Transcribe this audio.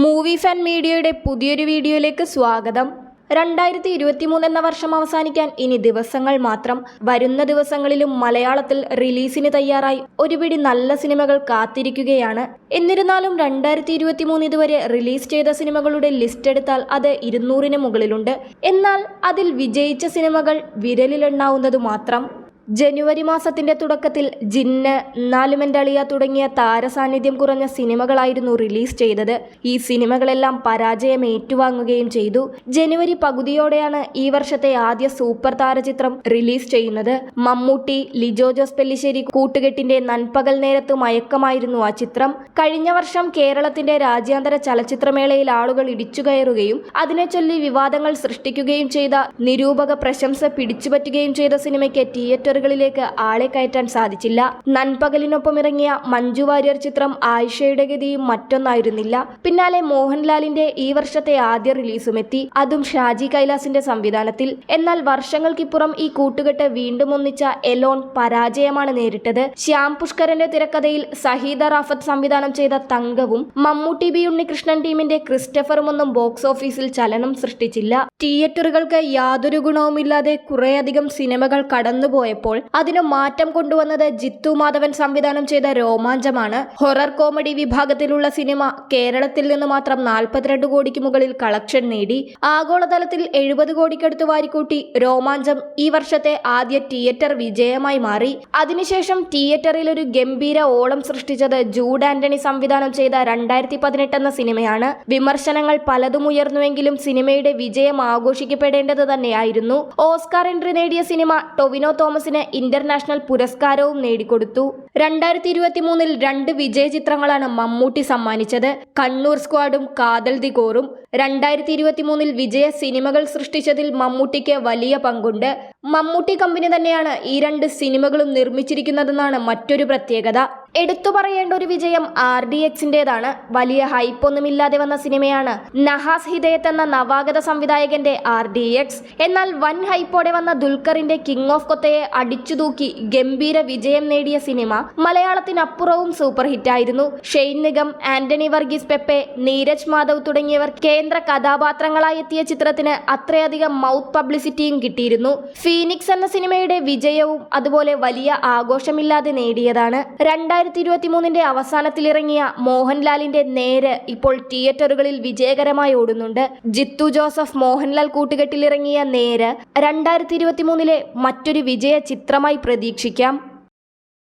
Movie fan മീഡിയയുടെ പുതിയൊരു വീഡിയോയിലേക്ക് സ്വാഗതം. രണ്ടായിരത്തി ഇരുപത്തി മൂന്ന് എന്ന വർഷം അവസാനിക്കാൻ ഇനി ദിവസങ്ങൾ മാത്രം. വരുന്ന ദിവസങ്ങളിലും മലയാളത്തിൽ റിലീസിന് തയ്യാറായി ഒരുപിടി നല്ല സിനിമകൾ കാത്തിരിക്കുകയാണ്. എന്നിരുന്നാലും രണ്ടായിരത്തി ഇരുപത്തി മൂന്ന് ഇതുവരെ റിലീസ് ചെയ്ത സിനിമകളുടെ ലിസ്റ്റ് എടുത്താൽ അത് ഇരുന്നൂറിന് മുകളിലുണ്ട്. എന്നാൽ അതിൽ വിജയിച്ച സിനിമകൾ വിരലിലെണ്ണാവുന്നത് മാത്രം. ജനുവരി മാസത്തിന്റെ തുടക്കത്തിൽ ജിന്ന് നാലുമെന്റളിയ തുടങ്ങിയ താരസാന്നിധ്യം കുറഞ്ഞ സിനിമകളായിരുന്നു റിലീസ് ചെയ്തത്. ഈ സിനിമകളെല്ലാം പരാജയം ഏറ്റുവാങ്ങുകയും ചെയ്തു. ജനുവരി പകുതിയോടെയാണ് ഈ വർഷത്തെ ആദ്യ സൂപ്പർ താരചിത്രം റിലീസ് ചെയ്യുന്നത്. മമ്മൂട്ടി ലിജോ ജോസ് പെല്ലിശ്ശേരി കൂട്ടുകെട്ടിന്റെ നൻപകൽ നേരത്ത് മയക്കമായിരുന്നു ആ ചിത്രം. കഴിഞ്ഞ വർഷം കേരളത്തിന്റെ രാജ്യാന്തര ചലച്ചിത്രമേളയിൽ ആളുകൾ ഇടിച്ചുകയറുകയും അതിനെ ചൊല്ലി വിവാദങ്ങൾ സൃഷ്ടിക്കുകയും ചെയ്ത നിരൂപക പ്രശംസ പിടിച്ചുപറ്റുകയും ചെയ്ത സിനിമയ്ക്ക് തിയേറ്ററുകളിലേക്ക് ആളെ കയറ്റാൻ സാധിച്ചില്ല. നൻപകലിനൊപ്പം ഇറങ്ങിയ മഞ്ജു വാര്യർ ചിത്രം ആയിഷയുടെ ഗതിയും മറ്റൊന്നായിരുന്നില്ല. പിന്നാലെ മോഹൻലാലിന്റെ ഈ വർഷത്തെ ആദ്യ റിലീസും എത്തി അതും ഷാജി കൈലാസിന്റെ സംവിധാനത്തിൽ. എന്നാൽ വർഷങ്ങൾക്കിപ്പുറം ഈ കൂട്ടുകെട്ട് വീണ്ടും ഒന്നിച്ച എലോൺ പരാജയമാണ് നേരിട്ടത്. ശ്യാം പുഷ്കരന്റെ തിരക്കഥയിൽ സഹീദ റാഫത്ത് സംവിധാനം ചെയ്ത തങ്കവും മമ്മൂട്ടി ബി ഉണ്ണികൃഷ്ണൻ ടീമിന്റെ ക്രിസ്റ്റഫറും ഒന്നും ബോക്സ് ഓഫീസിൽ ചലനം സൃഷ്ടിച്ചില്ല. തിയേറ്ററുകൾക്ക് യാതൊരു ഗുണവുമില്ലാതെ കുറേയധികം സിനിമകൾ കടന്നുപോയപ്പോൾ അതിന് മാറ്റം കൊണ്ടുവന്നത് ജിത്തു മാധവൻ സംവിധാനം ചെയ്ത രോമാഞ്ചമാണ്. ഹൊറർ കോമഡി വിഭാഗത്തിലുള്ള സിനിമ കേരളത്തിൽ നിന്ന് മാത്രം നാൽപ്പത്തിരണ്ട് കോടിക്ക് മുകളിൽ കളക്ഷൻ നേടി ആഗോളതലത്തിൽ എഴുപത് കോടിക്കടുത്ത് വാരിക്കൂട്ടി. രോമാഞ്ചം ഈ വർഷത്തെ ആദ്യ തിയേറ്റർ വിജയമായി മാറി. അതിനുശേഷം തിയേറ്ററിൽ ഒരു ഗംഭീര ഓളം സൃഷ്ടിച്ചത് ജൂഡ് ആന്റണി സംവിധാനം ചെയ്ത രണ്ടായിരത്തി പതിനെട്ട് എന്ന സിനിമയാണ്. വിമർശനങ്ങൾ പലതും ഉയർന്നുവെങ്കിലും സിനിമയുടെ വിജയം ആഘോഷിക്കപ്പെടേണ്ടത് തന്നെയായിരുന്നു. ഓസ്കാർ എൻട്രി നേടിയ സിനിമ ടൊവിനോ തോമസിന് ഇന്റർനാഷണൽ പുരസ്കാരവും നേടിക്കൊടുത്തു. രണ്ടായിരത്തി ഇരുപത്തി മൂന്നിൽ രണ്ട് വിജയ ചിത്രങ്ങളാണ് മമ്മൂട്ടി സമ്മാനിച്ചത്. കണ്ണൂർ സ്ക്വാഡും കാതൽ ദി കോറും രണ്ടായിരത്തി ഇരുപത്തി മൂന്നിൽ വിജയ സിനിമകൾ സൃഷ്ടിച്ചതിൽ മമ്മൂട്ടിക്ക് വലിയ പങ്കുണ്ട്. മമ്മൂട്ടി കമ്പനി തന്നെയാണ് ഈ രണ്ട് സിനിമകളും നിർമ്മിച്ചിരിക്കുന്നതെന്നാണ് മറ്റൊരു പ്രത്യേകത. എടുത്തു പറയേണ്ട ഒരു വിജയം ആർ ഡി എക്സിന്റെതാണ് വലിയ ഹൈപ്പൊന്നുമില്ലാതെ വന്ന സിനിമയാണ് നഹാസ് ഹിദയത്ത് എന്ന നവാഗത സംവിധായകന്റെ ആർ ഡി എക്സ്. എന്നാൽ വൻ ഹൈപ്പോടെ വന്ന ദുൽഖറിന്റെ കിങ് ഓഫ് കൊത്തയെ അടിച്ചുതൂക്കി ഗംഭീര വിജയം നേടിയ സിനിമ മലയാളത്തിനപ്പുറവും സൂപ്പർ ഹിറ്റായിരുന്നു ഷെയ്ൻ നിഗം ആന്റണി വർഗീസ് പെപ്പെ നീരജ് മാധവ് തുടങ്ങിയവർ കേന്ദ്ര കഥാപാത്രങ്ങളായി എത്തിയ ചിത്രത്തിന് അത്രയധികം മൗത്ത് പബ്ലിസിറ്റിയും കിട്ടിയിരുന്നു. ഫീനിക്സ് എന്ന സിനിമയുടെ വിജയവും അതുപോലെ വലിയ ആഘോഷമില്ലാതെ നേടിയതാണ്. രണ്ടായിരത്തി ഇരുപത്തി മൂന്നിന്റെ അവസാനത്തിലിറങ്ങിയ മോഹൻലാലിന്റെ നേര് ഇപ്പോൾ തിയേറ്ററുകളിൽ വിജയകരമായി ഓടുന്നുണ്ട്. ജിത്തു ജോസഫ് മോഹൻലാൽ കൂട്ടുകെട്ടിലിറങ്ങിയ നേര് രണ്ടായിരത്തി ഇരുപത്തി മൂന്നിലെ മറ്റൊരു വിജയ ചിത്രമായി പ്രതീക്ഷിക്കാം.